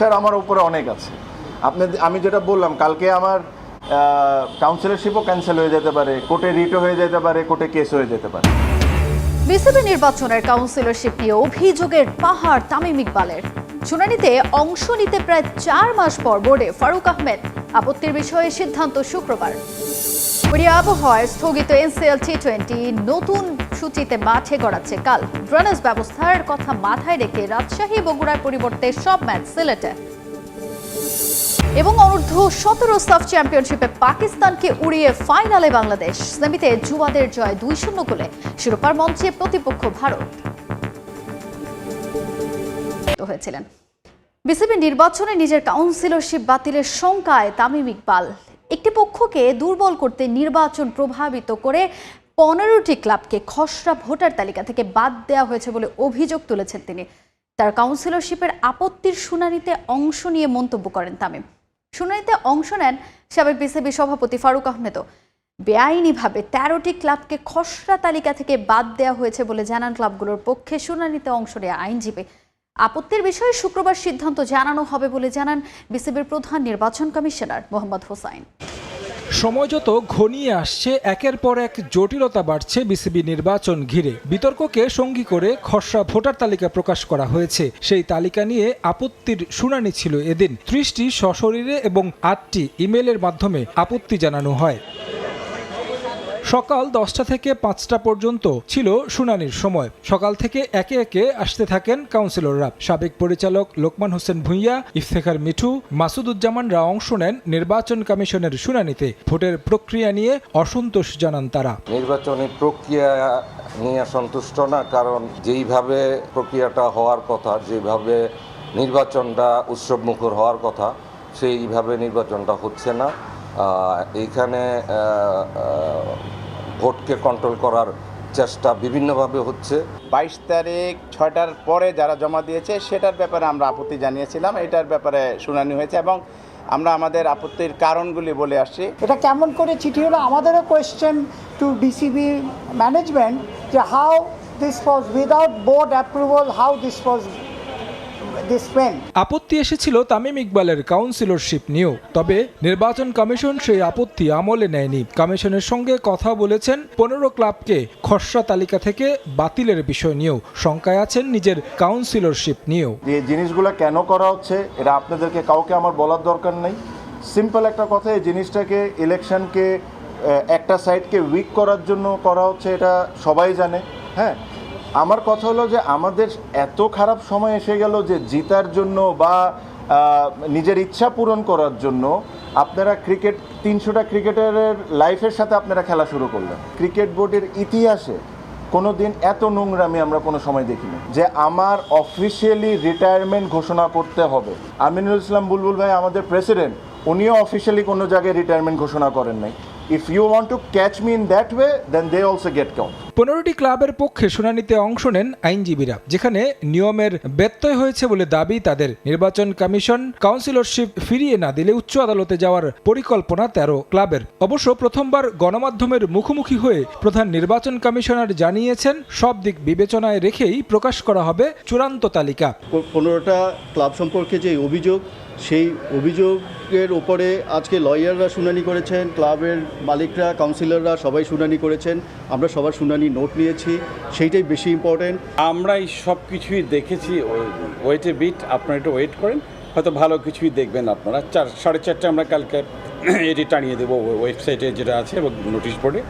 Sir আমার উপরে অনেক আছে। আপনি আমি যেটা বললাম, কালকে আমার কাউন্সিলরশিপও ক্যান্সেল হয়ে যেতে পারে, কোর্টে রিটও হয়ে যেতে পারে, কোর্টে কেস হয়ে যেতে পারে। বিসিবি নির্বাচনের কাউন্সিলরশিপ নিয়ে অভিযোগের পাহাড় তামিম ইকবালের। শুনানিতে অংশ নিতে প্রায় চার মাস পর বোর্ডে ফারুক আহমেদ। আপত্তির বিষয়ে সিদ্ধান্ত শুক্রবার। আবহাওয়ায় স্থগিত এনসিএল টি টোয়েন্টি নতুন সূচিতে মাঠে গড়াচ্ছে কাল। ড্রেনেজ ব্যবস্থার কথা মাথায় রেখে রাজশাহী বগুড়ার পরিবর্তে সব ম্যাচ সিলেটে। এবং অনূর্ধ্ব সতেরো সাফ চ্যাম্পিয়নশিপে পাকিস্তানকে উড়িয়ে ফাইনালে বাংলাদেশ। সেমিতে যুবাদের জয় দুই শূন্য গোলে। শিরোপার মঞ্চে প্রতিপক্ষ ভারত। হয়েছিলেন। বিসিবি নির্বাচনে নিজের কাউন্সিলরশিপ বাতিলের শঙ্কায় তামিম ইকবাল। একটি পক্ষকে দুর্বল করতে নির্বাচন প্রভাবিত করে পনেরোটি ক্লাবকে খসড়া ভোটার তালিকা থেকে বাদ দেওয়া হয়েছে বলে অভিযোগ তুলেছেন তিনি। তার কাউন্সিলরশিপের আপত্তির শুনানিতে অংশ নিয়ে মন্তব্য করেন তামিম। শুনানিতে অংশ নেন সাবেক বিসিবি সভাপতি ফারুক আহমেদও বেআইনিভাবে তেরোটি ক্লাবকে খসড়া তালিকা থেকে বাদ দেওয়া হয়েছে বলে জানান ক্লাবগুলোর পক্ষে শুনানিতে অংশ নেওয়া আইনজীবী। আপত্তির বিষয়ে শুক্রবার সিদ্ধান্ত জানানো হবে বলে জানান বিসিবির প্রধান নির্বাচন কমিশনার মোহাম্মদ হোসাইন। সময় যত ঘনিয়ে আসছে, একের পর এক জটিলতা বাড়ছে বিসিবি নির্বাচন ঘিরে। বিতর্ককে সঙ্গী করে খসড়া ভোটার তালিকা প্রকাশ করা হয়েছে। সেই তালিকা নিয়ে আপত্তির শুনানি ছিল এদিন। ত্রিশটি সশরীরে এবং আটটি ইমেলের মাধ্যমে আপত্তি জানানো হয়। সকাল দশটা থেকে পাঁচটা পর্যন্ত ছিল শুনানির সময়। সকাল থেকে একে একে আসতে থাকেন কাউন্সিলররা। সাবেক পরিচালক লোকমান হোসেন ভুঁইয়া, ইফতেখার মিঠু মাসুদুজ্জামানরা অংশ নেন নির্বাচন কমিশনের শুনানিতে। ভোটের প্রক্রিয়া নিয়ে অসন্তোষ জানান তারা। নির্বাচনী প্রক্রিয়া নিয়ে সন্তুষ্ট না, কারণ যেইভাবে প্রক্রিয়াটা হওয়ার কথা, যেভাবে নির্বাচনটা উৎসবমুখর হওয়ার কথা, সেইভাবে নির্বাচনটা হচ্ছে না। এইখানে ভোটকে কন্ট্রোল করার চেষ্টা বিভিন্নভাবে হচ্ছে। বাইশ তারিখ ছয়টার পরে যারা জমা দিয়েছে সেটার ব্যাপারে আমরা আপত্তি জানিয়েছিলাম। এটার ব্যাপারে শুনানি হয়েছে এবং আমরা আমাদের আপত্তির কারণগুলি বলে আসছি। এটা কেমন করে চিঠি হলো? আমাদেরও কোয়েশ্চেন টু ডিসিবি ম্যানেজমেন্ট যে how this was without board approval how this was this pen আপত্তি এসেছিল তামিম ইকবালের কাউন্সিলরশিপ নিয়েও তবে নির্বাচন কমিশন সেই আপত্তি আমলে নেয়নি। কমিশনের সঙ্গে কথা বলেছেন পনেরো ক্লাবকে খসড়া তালিকা থেকে বাতিলের বিষয় নিয়েও শঙ্কায় আছেন নিজের কাউন্সিলরশিপ নিয়েও। যে জিনিসগুলো কেন করা হচ্ছে এটা আপনাদেরকে কাউকে আমার বলার দরকার নেই। সিম্পল একটা কথা এই জিনিসটাকে ইলেকশনকে একটা সাইডকে উইক করার জন্য করা হচ্ছে এটা সবাই জানে হ্যাঁ? আমার কথা হলো যে আমাদের এত খারাপ সময় এসে গেল যে জিতার জন্য বা নিজের ইচ্ছা পূরণ করার জন্য আপনারা ক্রিকেট, তিনশোটা ক্রিকেটারের লাইফের সাথে আপনারা খেলা শুরু করলেন। ক্রিকেট বোর্ডের ইতিহাসে কোনো দিন এত নোংরামি আমরা কোনো সময় দেখিনি যে আমার অফিসিয়ালি রিটায়ারমেন্ট ঘোষণা করতে হবে। আমিনুল ইসলাম বুলবুল ভাই আমাদের প্রেসিডেন্ট, উনিও অফিসিয়ালি কোনো জায়গায় রিটায়ারমেন্ট ঘোষণা করেন নাই। If you want to catch me in that way then they also get count পনেরোটি ক্লাবের পক্ষে শুনানিতে অংশ নেন আইনজীবীরা যেখানে নিয়মের ব্যত্যয় হয়েছে বলে দাবি তাদের নির্বাচন কমিশন। কাউন্সিলরশিপ ফিরিয়ে না দিলে উচ্চ আদালতে যাওয়ার পরিকল্পনা তেরো ক্লাবের। অবশ্য প্রথমবার গণমাধ্যমের মুখোমুখি হয়ে প্রধান নির্বাচন কমিশনার জানিয়েছেন সব দিক বিবেচনায় রেখেই প্রকাশ করা হবে চূড়ান্ত তালিকা। পনেরোটা ক্লাব সম্পর্কে যে অভিযোগ সেই অভিযোগের ওপরে আজকে লয়াররা শুনানি করেছেন, ক্লাবের মালিকরা, কাউন্সিলররা সবাই শুনানি করেছেন, আমরা সবার শুনানি নোট নিয়েছি, সেইটাই বেশি ইম্পর্টেন্ট আমরা এই সব কিছুই দেখেছি, ওয়েটে বিট, আপনারা একটু ওয়েট করেন, হয়তো ভালো কিছুই দেখবেন আপনারা। চার, সাড়ে চারটে আমরা কালকে এটি টানিয়ে দেবো ওয়েবসাইটে যেটা আছে এবং নোটিশ বোর্ডে।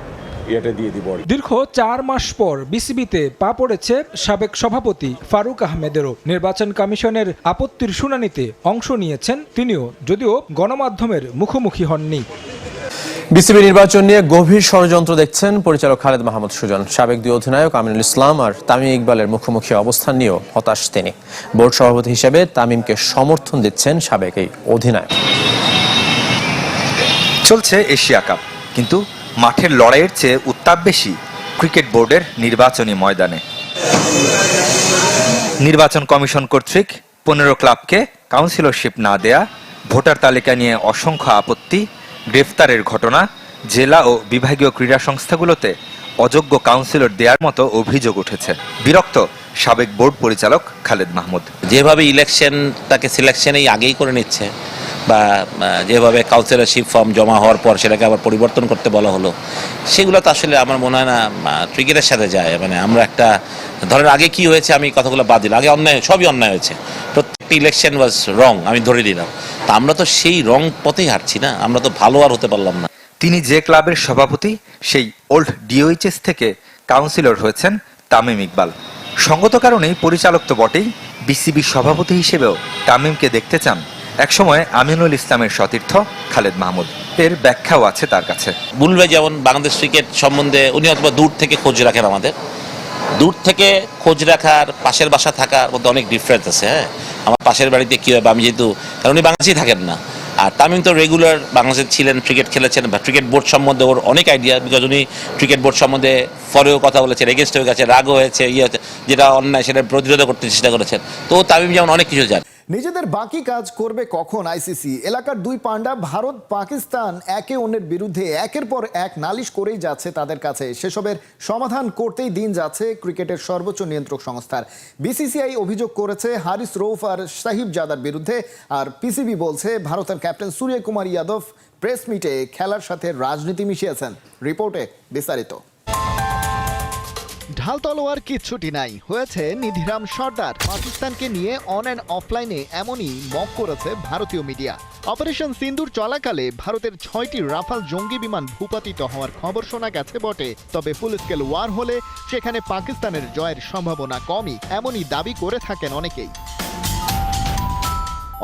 এটা দিয়ে দিব দীর্ঘ চার মাস পর বিসিবিতে পা পড়েছে সাবেক সভাপতি ফারুক আহমেদেরও। নির্বাচন কমিশনের আপত্তির শুনানিতে অংশ নিয়েছেন তিনিও যদিও গণমাধ্যমের মুখোমুখি হননি। বিসিবি নির্বাচন নিয়ে গভীর ষড়যন্ত্র দেখছেন পরিচালক খালেদ মাহমুদ সুজন সাবেক দুই অধিনায়ক আমিনুল ইসলাম আর তামিম ইকবালের মুখোমুখি অবস্থান নিয়েও হতাশ তিনি। বোর্ড সভাপতি হিসেবে তামিমকে সমর্থন দিচ্ছেন সাবেক এই অধিনায়ক। চলছে এশিয়া কাপ কিন্তু মাঠের লড়াইয়ের চেয়ে উত্তাপ বেশি ক্রিকেট বোর্ডের নির্বাচনী ময়দানে। নির্বাচন কমিশন কর্তৃক পনেরো ক্লাবকে কাউন্সিলরশিপ না দেয়া, ভোটার তালিকা নিয়ে অসংখ্য আপত্তি, গ্রেফতারের ঘটনা, জেলা ও বিভাগীয় ক্রীড়া সংস্থাগুলোতে অযোগ্য কাউন্সিলর দেওয়ার মতো অভিযোগ উঠেছে। বিরক্ত সাবেক বোর্ড পরিচালক খালেদ মাহমুদ। যেভাবে ইলেকশনটাকে সিলেকশনেই আগেই করে নিচ্ছে। বা যেভাবে কাউন্সিলরশিপ ফর্ম জমা হওয়ার পর সেটাকে আবার পরিবর্তন করতে বলা হলো, সেগুলো তো আসলে আমার মনে হয় না ক্রিকেটের সাথে যায়। মানে আমরা একটা, ধরেন আগে কি হয়েছে, আমি কথাগুলো বাদ দিলাম। আগে অন্যায়, সবই অন্যায় হয়েছে। প্রত্যেকটি ইলেকশন ওয়াজ রং আমি ধরে দিলাম তা আমরা তো সেই রং পথেই হাঁটছি না, আমরা তো ভালো আর হতে পারলাম না। তিনি যে ক্লাবের সভাপতি, সেই ওল্ড ডিওএইচএস থেকে কাউন্সিলর হয়েছেন তামিম ইকবাল। সঙ্গত কারণেই পরিচালক তো বটেই বিসিবি সভাপতি হিসেবেও তামিমকে দেখতে চান একসময় আমিনুল ইসলামের সতীর্থ খালেদ মাহমুদ। এর ব্যাখ্যাও আছে তার কাছে। বুলবে যেমন বাংলাদেশ ক্রিকেট সম্বন্ধে উনি অথবা দূর থেকে খোঁজ রাখেন আমাদের। দূর থেকে খোঁজ রাখার, পাশের বাসা থাকার মধ্যে অনেক ডিফারেন্স আছে হ্যাঁ? আমার পাশের বাড়িতে কী হবে? আমি যেহেতু কারণ উনি বাংলাদেশেই থাকেন না। আর তামিম তো রেগুলার বাংলাদেশে ছিলেন ক্রিকেট খেলেছেন বা ক্রিকেট বোর্ড সম্বন্ধে ওর অনেক আইডিয়া বিকজ উনি ক্রিকেট বোর্ড সম্বন্ধে ফরেও কথা বলেছেন এগেনস্ট হয়ে গেছে, রাগও হয়েছে ইয়ে হয়েছে, যেটা অন্যায় সেটা প্রতিরোধ করতে চেষ্টা করেছেন। তো তামিম যেমন অনেক কিছু জানে। নিজেদের বাকি কাজ করবে কখন আইসিসি? এলাকার দুই পান্ডা ভারত, পাকিস্তান, একে অন্যের বিরুদ্ধে একের পর এক নালিশ করেই যাচ্ছে তাদের কাছে। সেসবের সমাধান করতেই দিন যাচ্ছে ক্রিকেটের সর্বোচ্চ নিয়ন্ত্রক সংস্থার। বিসিসিআই অভিযোগ করেছে, হারিস রৌফ আর সাহিব জাদার বিরুদ্ধে। আর পিসিবি বলছে, ভারতের ক্যাপ্টেন সূর্য কুমার যাদব প্রেস মিটে খেলার সাথে রাজনীতি মিশিয়েছেন। রিপোর্টে বিস্তারিত। ঢাল তলোয়ার কিচ্ছুটি নাই। হয়েছে নিধিরাম সর্দার। পাকিস্তানকে নিয়ে অন অ্যান্ড অফলাইনে এমনই মক করেছে ভারতীয় মিডিয়া অপারেশন সিন্দুর চলাকালে ভারতের ছয়টি রাফাল জঙ্গি বিমান ভূপাতিত হওয়ার খবর শোনা গেছে বটে। তবে ফুল স্কেল ওয়ার হলে সেখানে পাকিস্তানের জয়ের সম্ভাবনা কমই, এমনই দাবি করে থাকেন অনেকেই।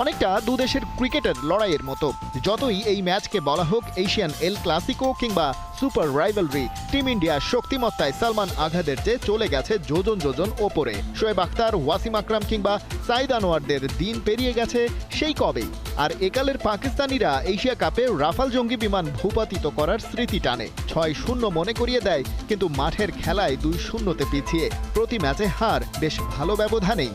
অনেকটা দুদেশের ক্রিকেটের লড়াইয়ের মতো। যতই এই ম্যাচকে বলা হোক, এশিয়ান এল ক্লাসিকো কিংবা সুপার রাইভালরি, টিম ইন্ডিয়া শক্তিমত্তায় সালমান আঘাদের চেয়ে চলে গেছে যোজন যোজন ওপরে। শোয়েব আখতার, ওয়াসিম আকরাম কিংবা সাইদ আনোয়ারদের দিন পেরিয়ে গেছে সেই কবেই আর একালের পাকিস্তানিরা এশিয়া কাপে রাফাল জঙ্গি বিমান ভূপাতিত করার স্মৃতি টানে। ছয় শূন্য মনে করিয়ে দেয়, কিন্তু মাঠের খেলায় দুই শূন্যতে পিছিয়ে। প্রতি ম্যাচে হার, বেশ ভালো ব্যবধানেই।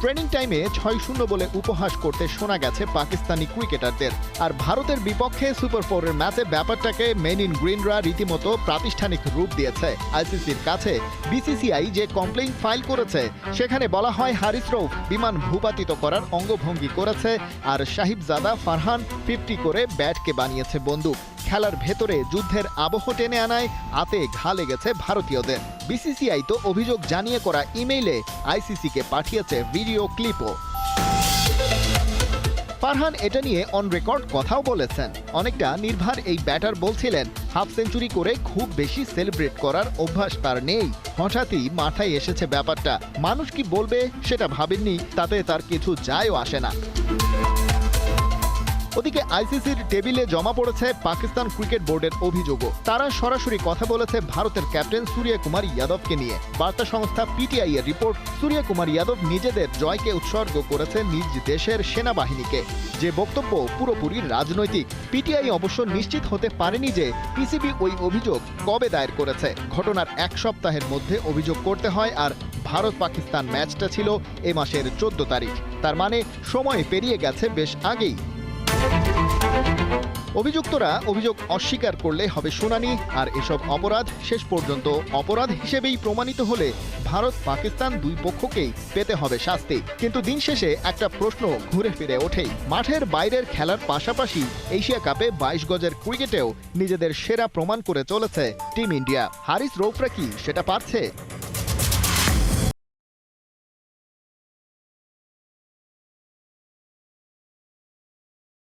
ট্রেনিং টাইমে ছয় শূন্য বলে উপহাস করতে শোনা গেছে পাকিস্তানি ক্রিকেটারদের। আর ভারতের বিপক্ষে সুপার ফোরের ম্যাচে ব্যাপারটাকে মেন ইন গ্রিনরা রীতিমতো প্রাতিষ্ঠানিক রূপ দিয়েছে। আইসিসির কাছে বিসিসিআই যে কমপ্লেইন ফাইল করেছে, সেখানে বলা হয় হারিস রৌফ বিমান ভূপাতিত করার অঙ্গভঙ্গি করেছে আর সাহিবজাদা ফারহান ফিফটি করে ব্যাটকে বানিয়েছে বন্দুক। খেলার ভেতরে যুদ্ধের আবহ টেনে আনায় আতে ঘা লেগেছে ভারতীয়দের। বিসিসিআই তো অভিযোগ জানিয়ে করা ইমেইলে আইসিসিকে পাঠিয়েছে ভিডিও ক্লিপও। ফারহান এটা নিয়ে অন রেকর্ড কথাও বলেছেন। অনেকটা নির্ভার এই ব্যাটার বলছিলেন হাফ সেঞ্চুরি করে খুব বেশি সেলিব্রেট করার অভ্যাস তার নেই। হঠাৎই মাথায় এসেছে ব্যাপারটা। মানুষ কি বলবে সেটা ভাবেননি, তাতে তার কিছু যায়ও আসে না। ওদিকে আইসিসির টেবিলে জমা পড়েছে পাকিস্তান ক্রিকেট বোর্ডের অভিযোগও। তারা সরাসরি কথা বলেছে ভারতের ক্যাপ্টেন সূর্য কুমার যাদবকে নিয়ে। বার্তা সংস্থা পিটিআই এর রিপোর্ট সূর্য কুমার যাদব নিজেদের জয়কে উৎসর্গ করেছে নিজ দেশের সেনাবাহিনীকে। যে বক্তব্য পুরোপুরি রাজনৈতিক, পিটিআই অবশ্য নিশ্চিত হতে পারেনি যে পিসিবি ওই অভিযোগ কবে দায়ের করেছে। ঘটনার এক সপ্তাহের মধ্যে অভিযোগ করতে হয় আর ভারত পাকিস্তান ম্যাচটা ছিল এ মাসের চোদ্দ তারিখ। তার মানে সময় পেরিয়ে গেছে বেশ আগেই। অভিযুক্তরা অভিযোগ অস্বীকার করলে হবে শুনানি, আর এসব অপরাধ শেষ পর্যন্ত অপরাধ হিসেবেই প্রমাণিত হলে ভারত পাকিস্তান দুই পক্ষকেই পেতে হবে শাস্তি। কিন্তু দিন শেষে একটা প্রশ্ন ঘুরে ফিরে ওঠে মাঠের বাইরের খেলার পাশাপাশি এশিয়া কাপে বাইশ গজের ক্রিকেটেও নিজেদের সেরা প্রমাণ করে চলেছে টিম ইন্ডিয়া। হারিস রৌফরা কি সেটা পারছে?